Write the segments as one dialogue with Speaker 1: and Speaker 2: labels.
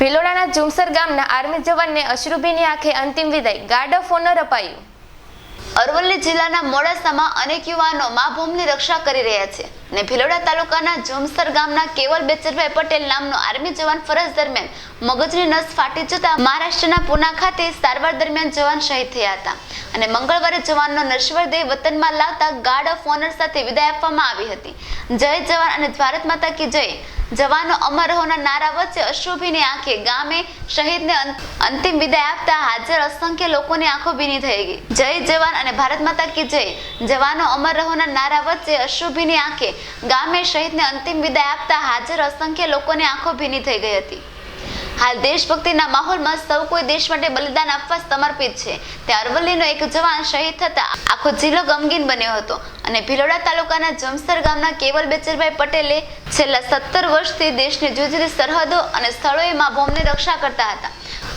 Speaker 1: ભિલોડાના જુમસર ગામના આર્મી જવાનને અશ્રુભીની આંખે અંતિમ વિદાય. ગાર્ડ ઓફ ઓનર અપાયું.
Speaker 2: અરવલ્લી જિલ્લાના મોડાસામાં અનેક યુવાનો મા ભૂમની રક્ષા કરી રહ્યા છે અને ભિલોડા તાલુકાના જોમસર ગામના કેવલ બેચરભાઈ પટેલ નામનો આર્મી જવાન ફરજ દરમિયાન મગજની નસ ફાટી જતા મહારાષ્ટ્રના પુના ખાતે સારવાર દરમિયાન જવાન શહીદ થયા હતા. અને મંગળવારે જવાનનો નશ્વર દેહ વતનમાં લાવતા ગાર્ડ ઓફ ઓનર સાથે વિદાય આપવામાં આવી હતી. જય જવાન અને ભારત માતા કી જય. જવાનો અમર રહોના નારા વચ્ચે અશ્રુભીની આંખે ગામે શહીદને અંતિમ વિદાય આપતા હાજર અસંખ્ય લોકોની આંખો ભીની થઈ ગઈ. જય જવાન અને ભારત માતા કી જય. જવાનો અમર રહોના નારા વચ્ચે અશ્રુભીની આંખે ગામે શહીદને અંતિમ વિદાય આપતા હાજર અસંખ્ય લોકોની આંખો ભીની થઈ ગઈ હતી. હાલ દેશભક્તિના માહોલમાં સૌ કોઈ દેશ માટે બલિદાન આપવા સમર્પિત છે. ત્યાં અરવલ્લીનો એક જવાન શહીદ થતા આખો જિલ્લો ગમગીન બન્યો હતો અને ભિલોડા તાલુકાના જમસર ગામના કેવલ બેચરભાઈ પટેલે છેલ્લા સત્તર વર્ષથી દેશની જુદી જુદી સરહદો અને સ્થળોએ મા ભૂમની રક્ષા કરતા હતા.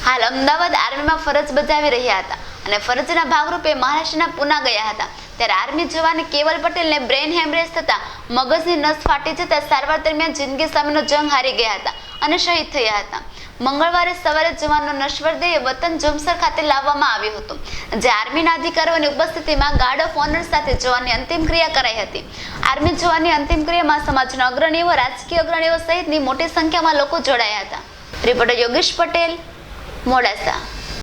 Speaker 2: હાલ અમદાવાદ આર્મીમાં ફરજ બજાવી રહ્યા હતા અને ફરજના ભાગરૂપે મહારાષ્ટ્રના પુના ગયા હતા. ત્યારે આર્મી જવાન કેવલ પટેલને બ્રેન હેમરેજ થતા મગજની નસ ફાટી જતા સારવાર દરમિયાન જિંદગી સામેનો જંગ હારી ગયા હતા. અને શહીદ થયા હતા. મંગળવારે સવારે જવાનનો નશ્વર વતન જમસર ખાતે લાવવામાં આવ્યો હતો. જે આર્મીના અધિકારીઓની ઉપસ્થિતિમાં ગાર્ડ ઓફ ઓનર સાથે જવાનની અંતિમ ક્રિયા કરાઈ હતી. આર્મી જવાનની અંતિમ ક્રિયામાં સમાજના અગ્રણીઓ, રાજકીય અગ્રણીઓ સહિતની મોટી સંખ્યામાં લોકો જોડાયા હતા. રિપોર્ટર યોગેશ પટેલ, મોડાસા.